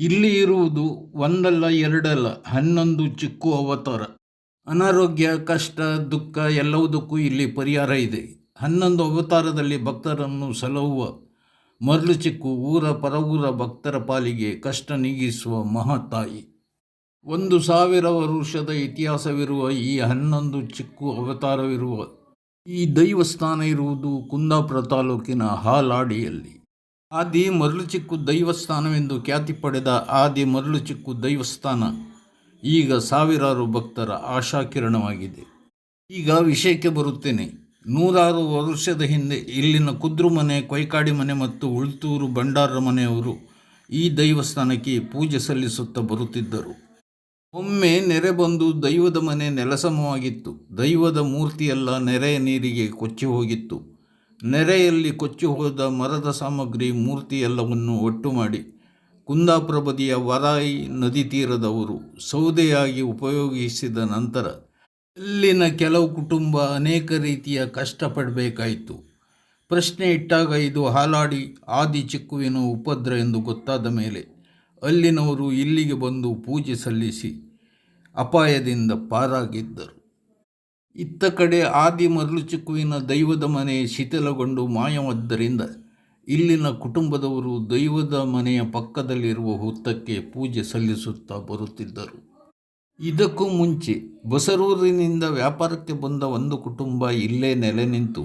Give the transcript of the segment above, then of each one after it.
ಇಲ್ಲಿ ಇರುವುದು ಒಂದಲ್ಲ ಎರಡಲ್ಲ, ಹನ್ನೊಂದು ಚಿಕ್ಕು ಅವತಾರ. ಅನಾರೋಗ್ಯ, ಕಷ್ಟ, ದುಃಖ ಎಲ್ಲವುದಕ್ಕೂ ಇಲ್ಲಿ ಪರಿಹಾರ ಇದೆ. ಹನ್ನೊಂದು ಅವತಾರದಲ್ಲಿ ಭಕ್ತರನ್ನು ಸಲಹುವ ಮರಳು ಚಿಕ್ಕು ಊರ ಪರವೂರ ಭಕ್ತರ ಪಾಲಿಗೆ ಕಷ್ಟ ನೀಗಿಸುವ ಮಹಾತಾಯಿ ಒಂದು ಸಾವಿರ ವರ್ಷದ ಇತಿಹಾಸವಿರುವ ಈ ಹನ್ನೊಂದು ಚಿಕ್ಕು ಅವತಾರವಿರುವ ಈ ದೈವಸ್ಥಾನ ಇರುವುದು ಕುಂದಾಪುರ ತಾಲೂಕಿನ ಹಾಲಾಡಿಯಲ್ಲಿ. ಆದಿ ಮರಳುಚಿಕ್ಕು ದೈವಸ್ಥಾನವೆಂದು ಖ್ಯಾತಿ ಪಡೆದ ಆದಿ ಮರಳುಚಿಕ್ಕು ದೈವಸ್ಥಾನ ಈಗ ಸಾವಿರಾರು ಭಕ್ತರ ಆಶಾಕಿರಣವಾಗಿದೆ. ಈಗ ವಿಷಯಕ್ಕೆ ಬರುತ್ತೇನೆ. ನೂರಾರು ವರ್ಷದ ಹಿಂದೆ ಇಲ್ಲಿನ ಕುದ್ರು ಮನೆ, ಕೊಯ್ಕಾಡಿ ಮನೆ ಮತ್ತು ಉಳ್ತೂರು ಭಂಡಾರ ಮನೆಯವರು ಈ ದೈವಸ್ಥಾನಕ್ಕೆ ಪೂಜೆ ಸಲ್ಲಿಸುತ್ತಾ ಬರುತ್ತಿದ್ದರು. ಒಮ್ಮೆ ನೆರೆ ಬಂದು ದೈವದ ಮನೆ ನೆಲಸಮವಾಗಿತ್ತು. ದೈವದ ಮೂರ್ತಿಯೆಲ್ಲ ನೆರೆಯ ನೀರಿಗೆ ಕೊಚ್ಚಿ ಹೋಗಿತ್ತು. ನೆರೆಯಲ್ಲಿ ಕೊಚ್ಚಿ ಹೋದ ಮರದ ಸಾಮಗ್ರಿ ಮೂರ್ತಿ ಎಲ್ಲವನ್ನು ಒಟ್ಟು ಮಾಡಿ ಕುಂದಾಪುರ ಬದಿಯ ವರಾಯಿ ನದಿ ತೀರದವರು ಸೌದೆಯಾಗಿ ಉಪಯೋಗಿಸಿದ ನಂತರ ಅಲ್ಲಿನ ಕೆಲವು ಕುಟುಂಬ ಅನೇಕ ರೀತಿಯ ಕಷ್ಟಪಡಬೇಕಾಯಿತು. ಪ್ರಶ್ನೆ ಇಟ್ಟಾಗ ಇದು ಹಾಲಾಡಿ ಆದಿ ಚಿಕ್ಕುವಿನ ಉಪದ್ರ ಎಂದು ಗೊತ್ತಾದ ಮೇಲೆ ಅಲ್ಲಿನವರು ಇಲ್ಲಿಗೆ ಬಂದು ಪೂಜೆ ಸಲ್ಲಿಸಿ ಅಪಾಯದಿಂದ ಪಾರಾಗಿದ್ದರು. ಇತ್ತ ಕಡೆ ಆದಿ ಮರಳು ಚಿಕ್ಕುವಿನ ದೈವದ ಮನೆ ಶಿಥಿಲಗೊಂಡು ಮಾಯವಾದ್ದರಿಂದ ಇಲ್ಲಿನ ಕುಟುಂಬದವರು ದೈವದ ಮನೆಯ ಪಕ್ಕದಲ್ಲಿರುವ ಹುತ್ತಕ್ಕೆ ಪೂಜೆ ಸಲ್ಲಿಸುತ್ತಾ ಬರುತ್ತಿದ್ದರು. ಇದಕ್ಕೂ ಮುಂಚೆ ಬಸರೂರಿನಿಂದ ವ್ಯಾಪಾರಕ್ಕೆ ಬಂದ ಒಂದು ಕುಟುಂಬ ಇಲ್ಲೇ ನೆಲೆ ನಿಂತು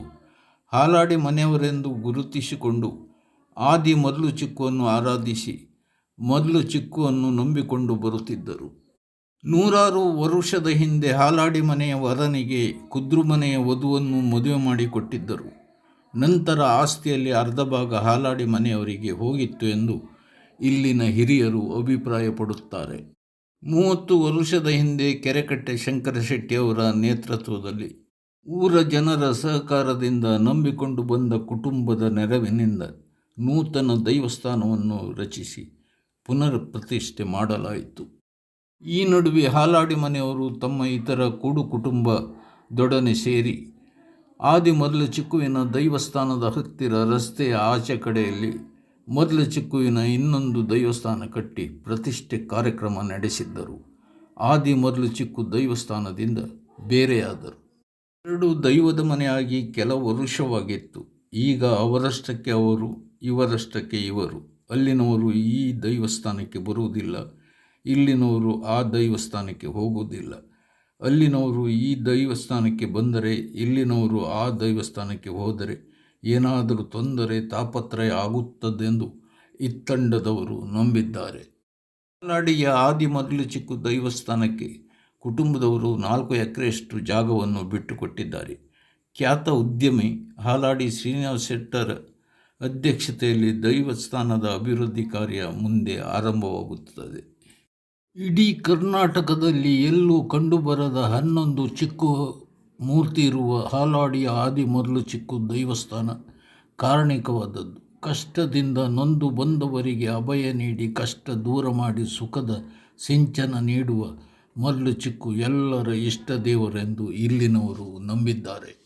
ಹಾಲಾಡಿ ಮನೆಯವರೆಂದು ಗುರುತಿಸಿಕೊಂಡು ಆದಿ ಮರಳು ಚಿಕ್ಕುವನ್ನು ಆರಾಧಿಸಿ ಮೊದಲು ಚಿಕ್ಕುವನ್ನು ನಂಬಿಕೊಂಡು ಬರುತ್ತಿದ್ದರು. ನೂರಾರು ವರುಷದ ಹಿಂದೆ ಹಾಲಾಡಿ ಮನೆಯ ವರನಿಗೆ ಕುದ್ರು ಮನೆಯ ವಧುವನ್ನು ಮದುವೆ ಮಾಡಿಕೊಟ್ಟಿದ್ದರು. ನಂತರ ಆಸ್ತಿಯಲ್ಲಿ ಅರ್ಧ ಭಾಗ ಹಾಲಾಡಿ ಮನೆಯವರಿಗೆ ಹೋಗಿತ್ತು ಎಂದು ಇಲ್ಲಿನ ಹಿರಿಯರು ಅಭಿಪ್ರಾಯಪಡುತ್ತಾರೆ. ಮೂವತ್ತು ವರುಷದ ಹಿಂದೆ ಕೆರೆಕಟ್ಟೆ ಶಂಕರ ಶೆಟ್ಟಿಯವರ ನೇತೃತ್ವದಲ್ಲಿ ಊರ ಜನರ ಸಹಕಾರದಿಂದ ನಂಬಿಕೊಂಡು ಬಂದ ಕುಟುಂಬದ ನೆರವಿನಿಂದ ನೂತನ ದೈವಸ್ಥಾನವನ್ನು ರಚಿಸಿ ಪುನರ್ ಪ್ರತಿಷ್ಠೆ ಮಾಡಲಾಯಿತು. ಈ ನಡುವೆ ಹಾಲಾಡಿ ಮನೆಯವರು ತಮ್ಮ ಇತರ ಕೂಡು ಕುಟುಂಬದೊಡನೆ ಸೇರಿ ಆದಿ ಮೊದಲ ಚಿಕ್ಕುವಿನ ದೈವಸ್ಥಾನದ ಹತ್ತಿರ ರಸ್ತೆಯ ಆಚೆ ಕಡೆಯಲ್ಲಿ ಮೊದಲ ಚಿಕ್ಕುವಿನ ಇನ್ನೊಂದು ದೈವಸ್ಥಾನ ಕಟ್ಟಿ ಪ್ರತಿಷ್ಠೆ ಕಾರ್ಯಕ್ರಮ ನಡೆಸಿದ್ದರು. ಆದಿ ಮೊದಲು ಚಿಕ್ಕು ದೈವಸ್ಥಾನದಿಂದ ಬೇರೆಯಾದರು. ಎರಡು ದೈವದ ಮನೆಯಾಗಿ ಕೆಲವು ವರುಷವಾಗಿತ್ತು. ಈಗ ಅವರಷ್ಟಕ್ಕೆ ಅವರು, ಇವರಷ್ಟಕ್ಕೆ ಇವರು. ಅಲ್ಲಿನವರು ಈ ದೈವಸ್ಥಾನಕ್ಕೆ ಬರುವುದಿಲ್ಲ. ಇಲ್ಲಿನವರು ಆ ದೈವಸ್ಥಾನಕ್ಕೆ ಹೋಗುವುದಿಲ್ಲ. ಅಲ್ಲಿನವರು ಈ ದೈವಸ್ಥಾನಕ್ಕೆ ಬಂದರೆ, ಇಲ್ಲಿನವರು ಆ ದೈವಸ್ಥಾನಕ್ಕೆ ಹೋದರೆ ಏನಾದರೂ ತೊಂದರೆ, ತಾಪತ್ರಯ ಆಗುತ್ತದೆಂದು ಇತ್ತಂಡದವರು ನಂಬಿದ್ದಾರೆ. ನಾಡಿಯ ಆದಿ ಮೊದಲು ಚಿಕ್ಕ ದೈವಸ್ಥಾನಕ್ಕೆ ಕುಟುಂಬದವರು ನಾಲ್ಕು ಎಕರೆಯಷ್ಟು ಜಾಗವನ್ನು ಬಿಟ್ಟುಕೊಟ್ಟಿದ್ದಾರೆ. ಖ್ಯಾತ ಉದ್ಯಮಿ ಹಾಲಾಡಿ ಶ್ರೀನಿವಾಸ ಶೆಟ್ಟರ್ ಅಧ್ಯಕ್ಷತೆಯಲ್ಲಿ ದೈವಸ್ಥಾನದ ಅಭಿವೃದ್ಧಿ ಕಾರ್ಯ ಮುಂದೆ ಆರಂಭವಾಗುತ್ತದೆ. ಇಡೀ ಕರ್ನಾಟಕದಲ್ಲಿ ಎಲ್ಲೂ ಕಂಡುಬರದ ಹನ್ನೊಂದು ಚಿಕ್ಕು ಮೂರ್ತಿ ಇರುವ ಹಾಲಾಡಿಯ ಆದಿ ಮೊದಲು ಚಿಕ್ಕು ದೈವಸ್ಥಾನ ಕಾರಣಿಕವಾದದ್ದು. ಕಷ್ಟದಿಂದ ನೊಂದು ಬಂದವರಿಗೆ ಅಭಯ ನೀಡಿ ಕಷ್ಟ ದೂರ ಮಾಡಿ ಸುಖದ ಸಿಂಚನ ನೀಡುವ ಮೊದಲು ಚಿಕ್ಕು ಎಲ್ಲರ ಇಷ್ಟ ದೇವರೆಂದು ಇಲ್ಲಿನವರು ನಂಬಿದ್ದಾರೆ.